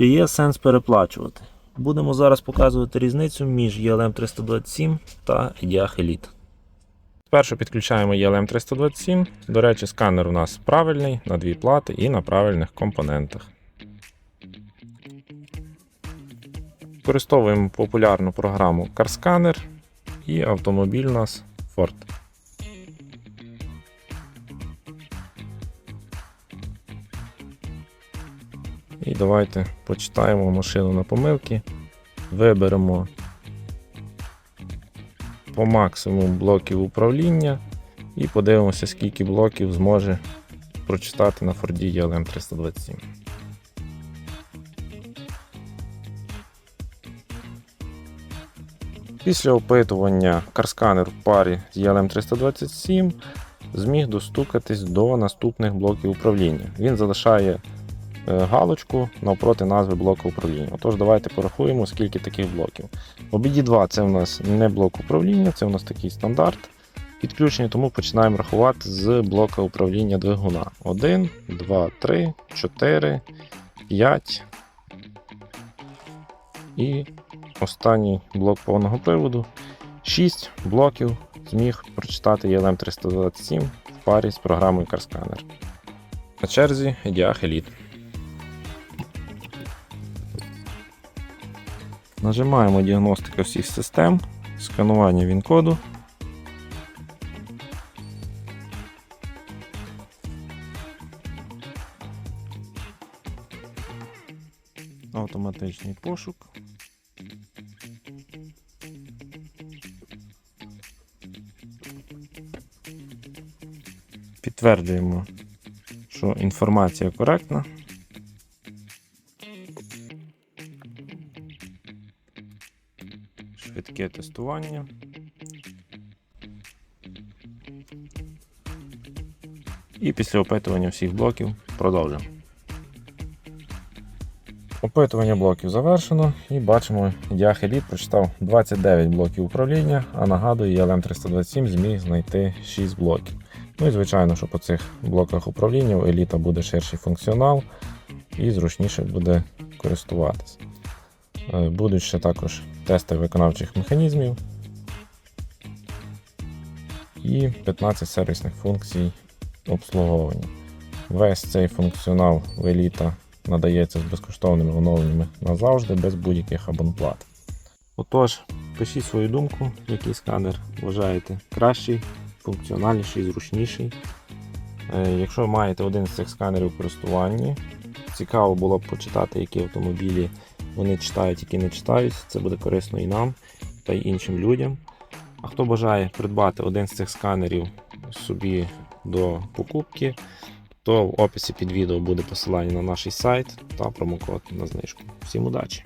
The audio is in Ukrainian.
Чи є сенс переплачувати? Будемо зараз показувати різницю між ELM 327 та EDIAH Elite. Спершу підключаємо ELM 327. До речі, сканер у нас правильний на дві плати і на правильних компонентах. Використовуємо популярну програму CarScanner і автомобіль у нас Ford. І давайте почитаємо машину на помилки. Виберемо по максимуму блоків управління і подивимося, скільки блоків зможе прочитати на Ford ELM 327. Після опитування карсканер в парі з ELM 327 зміг достукатись до наступних блоків управління. Він залишає галочку навпроти назви блоку управління. Отож, давайте порахуємо, скільки таких блоків. OBD2 це у нас не блок управління, це у нас такий стандарт. Підключення, тому починаємо рахувати з блока управління двигуна. 1, 2, 3, 4, 5. І останній блок повного приводу. 6 блоків зміг прочитати ELM 327 в парі з програмою CarScanner. На черзі EDIAH Elite. Нажимаємо діагностика всіх систем, сканування він-коду. Автоматичний пошук. Підтверджуємо, що інформація коректна. Швидке тестування. І після опитування всіх блоків продовжуємо. Опитування блоків завершено і бачимо, Diach Elite прочитав 29 блоків управління, а нагадую, ELM 327 зміг знайти 6 блоків. Ну і звичайно, що по цих блоках управління у Еліта буде ширший функціонал і зручніше буде користуватися. Е, Будуть ще також тести виконавчих механізмів і 15 сервісних функцій обслуговування. Весь цей функціонал в Еліта надається з безкоштовними оновленнями назавжди, без будь-яких абонплат. Отож, пишіть свою думку, який сканер вважаєте кращий, функціональніший, зручніший. Е, Якщо маєте один з цих сканерів у користуванні, цікаво було б почитати, які автомобілі вони читають, які не читають. Це буде корисно і нам, та й іншим людям. А хто бажає придбати один з цих сканерів собі до покупки, то в описі під відео буде посилання на наш сайт та промокод на знижку. Всім удачі!